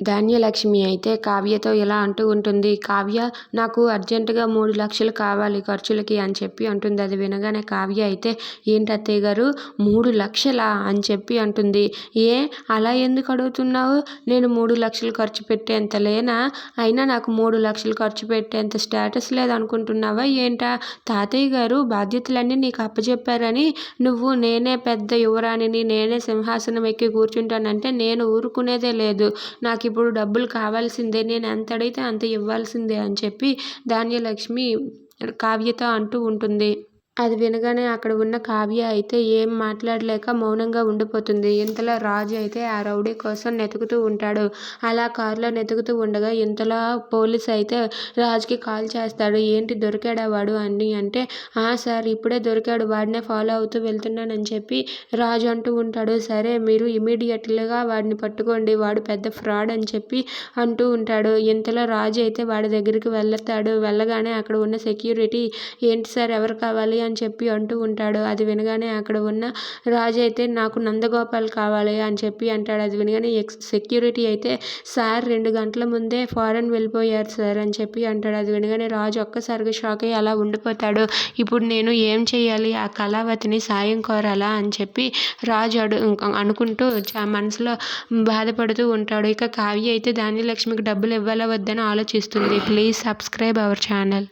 ధాన్యలక్ష్మి అయితే కావ్యతో ఇలా అంటూ ఉంటుంది కావ్య నాకు అర్జెంటుగా మూడు లక్షలు కావాలి ఖర్చులకి అని చెప్పి అంటుంది. అది వినగానే కావ్య అయితే ఏంటి అత్తయ్య గారు మూడు లక్షలా అని చెప్పి అంటుంది. ఏ అలా ఎందుకు అడుగుతున్నావు? నేను మూడు లక్షలు ఖర్చు పెట్టేంత లేనా? అయినా నాకు మూడు లక్షలు ఖర్చు పెట్టేంత స్టేటస్ లేదనుకుంటున్నావా? ఏంటా? తాతయ్య గారు బాధ్యతలన్నీ నీకు అప్పచెప్పారని నువ్వు నేనే పెద్ద యువరాణిని నేనే సింహాసనం ఎక్కి కూర్చుంటానంటే నేను ఊరుకునేదే లేదు. నాకు ఇప్పుడు డబ్బులు కావాల్సిందే నేను ఎంత అడిగితే అంత ఇవ్వాల్సిందే అని చెప్పి ధాన్యలక్ష్మి కావ్యతో అంటూ ఉంటుంది. అది వినగానే అక్కడ ఉన్న కావ్య అయితే ఏం మాట్లాడలేక మౌనంగా ఉండిపోతుంది. ఇంతలో రాజు అయితే ఆ రౌడీ కోసం వెతుకుతూ ఉంటాడు. అలా కారులో వెతుకుతూ ఉండగా ఇంతలో పోలీస్ అయితే రాజుకి కాల్ చేస్తాడు. ఏంటి దొరికాడా వాడు? అని అంటే ఆ సార్ ఇప్పుడే దొరికాడు. వాడినే ఫాలో అవుతూ వెళ్తున్నానని చెప్పి రాజు అంటూ ఉంటాడు. సరే మీరు ఇమీడియట్గా వాడిని పట్టుకోండి. వాడు పెద్ద ఫ్రాడ్ అని చెప్పి అంటూ ఉంటాడు. ఇంతలో రాజు అయితే వాడి దగ్గరికి వెళ్తాడు వెళ్ళగానే అక్కడ ఉన్న సెక్యూరిటీ ఏంటి సార్ ఎవరు కావాలి? అని చెప్పి అంటూ ఉంటాడు. అది వినగానే అక్కడ ఉన్న రాజు అయితే నాకు నందగోపాల్ కావాలి అని చెప్పి అంటాడు. అది వినగానే ఎక్స్ సెక్యూరిటీ అయితే సార్ రెండు గంటల ముందే ఫారెన్ వెళ్ళిపోయారు సార్ అని చెప్పి అంటాడు. అది వినగానే రాజు ఒక్కసారిగా షాక్ అయ్యి అలా ఉండిపోతాడు. ఇప్పుడు నేను ఏం చేయాలి? ఆ కళావతిని సాయం కోరాలా? అని చెప్పి రాజు అడు అనుకుంటూ మనసులో బాధపడుతూ ఉంటాడు. ఇక కావ్య అయితే ధాన్యలక్ష్మికి డబ్బులు ఇవ్వాలా వద్దని ఆలోచిస్తుంది. Please subscribe our channel.